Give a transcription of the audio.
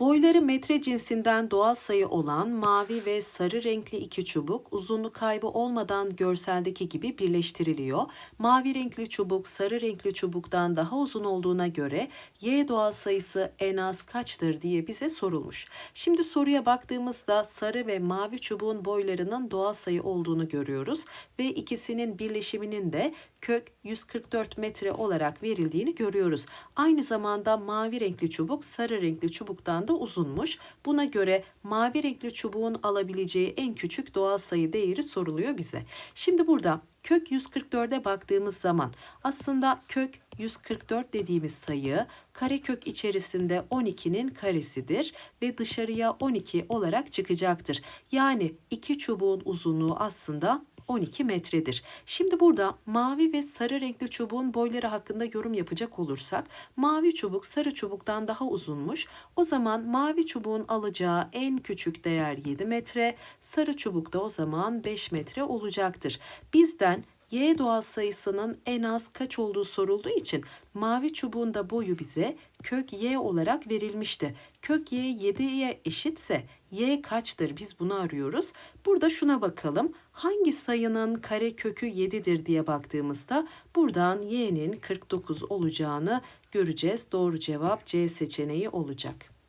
Boyları metre cinsinden doğal sayı olan mavi ve sarı renkli iki çubuk uzunluk kaybı olmadan görseldeki gibi birleştiriliyor. Mavi renkli çubuk sarı renkli çubuktan daha uzun olduğuna göre y doğal sayısı en az kaçtır diye bize sorulmuş. Şimdi soruya baktığımızda sarı ve mavi çubuğun boylarının doğal sayı olduğunu görüyoruz ve ikisinin birleşiminin de kök 144 metre olarak verildiğini görüyoruz. Aynı zamanda mavi renkli çubuk sarı renkli çubuktan da uzunmuş. Buna göre mavi renkli çubuğun alabileceği en küçük doğal sayı değeri soruluyor bize. Şimdi burada kök 144'e baktığımız zaman aslında kök 144 dediğimiz sayı karekök içerisinde 12'nin karesidir ve dışarıya 12 olarak çıkacaktır. Yani iki çubuğun uzunluğu aslında 12 metredir. Şimdi burada mavi ve sarı renkli çubuğun boyları hakkında yorum yapacak olursak mavi çubuk sarı çubuktan daha uzunmuş. O zaman mavi çubuğun alacağı en küçük değer 7 metre, sarı çubuk da o zaman 5 metre olacaktır. Bizden y doğal sayısının en az kaç olduğu sorulduğu için mavi çubuğun da boyu bize kök y olarak verilmişti. Kök y 7'ye eşitse y kaçtır biz bunu arıyoruz. Burada şuna bakalım. Hangi sayının kare kökü 7'dir diye baktığımızda buradan y'nin 49 olacağını göreceğiz. Doğru cevap C seçeneği olacak.